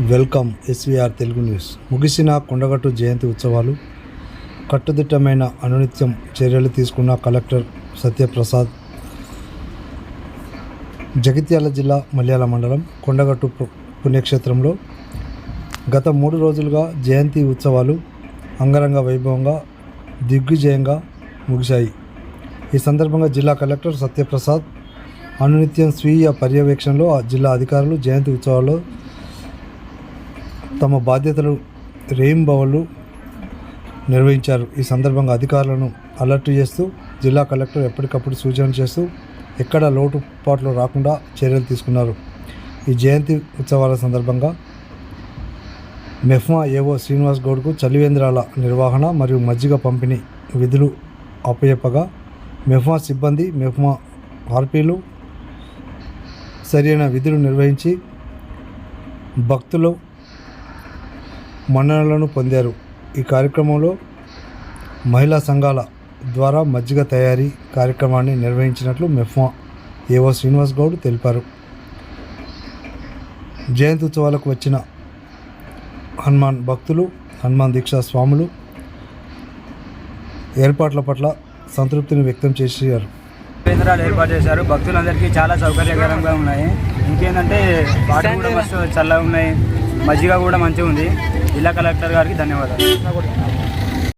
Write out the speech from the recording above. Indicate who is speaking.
Speaker 1: Welcome SVR Telugu news. ముగిసిన కొండగట్టు జయంతి ఉత్సవాలు కట్టుదిట్టమైన అనునిత్యం చర్యలు తీసుకున్న కలెక్టర్ సత్యప్రసాద్. జగిత్యాల జిల్లా మల్యాల మండలం కొండగట్టు పు- పుణ్యక్షేత్రంలో గత మూడు రోజులుగా జయంతి ఉత్సవాలు అంగరంగ వైభవంగా దిగ్విజయంగా ముగిశాయి. ఈ సందర్భంగా జిల్లా కలెక్టర్ సత్యప్రసాద్ అనునిత్యం స్వీయ పర్యవేక్షణలో ఆ జిల్లా అధికారులు జయంతి ఉత్సవాల్లో తమ బాధ్యతలు రేయింబవళ్ళు నిర్వహించారు. ఈ సందర్భంగా అధికారులను అలర్ట్ చేస్తూ జిల్లా కలెక్టర్ ఎప్పటికప్పుడు సూచనలు చేస్తూ ఎక్కడ లోటుపాట్లు రాకుండా చర్యలు తీసుకున్నారు. ఈ జయంతి ఉత్సవాల సందర్భంగా మెఫ్మా ఏవో శ్రీనివాస్ గౌడ్కు చలివేంద్రాల నిర్వహణ మరియు మజ్జిగ పంపిణీ విధులు అప్పచెప్పగా మెఫ్మా సిబ్బంది మెఫ్మా ఆర్పీలు సరైన విధులు నిర్వహించి భక్తులు మన్ననలను పొందారు. ఈ కార్యక్రమంలో మహిళా సంఘాల ద్వారా మజ్జిగ తయారీ కార్యక్రమాన్ని నిర్వహించినట్లు మెఫ్మా ఏవో శ్రీనివాస్ గౌడ్ తెలిపారు. జయంతి ఉత్సవాలకు వచ్చిన హనుమాన్ భక్తులు హనుమాన్ దీక్షా స్వాములు ఏర్పాట్ల పట్ల సంతృప్తిని వ్యక్తం చేశారు.
Speaker 2: కేంద్రాలు ఏర్పాటు చేశారు. భక్తులందరికీ చాలా సౌకర్యకరంగా ఉన్నాయి. ఇంకేంటంటే వాటర్ కూడా మస్తు చల్లగా ఉన్నాయి. మజ్జిగ కూడా మంచిగా ఉంది జిల్లా కలెక్టర్ గారికి ధన్యవాదాలు.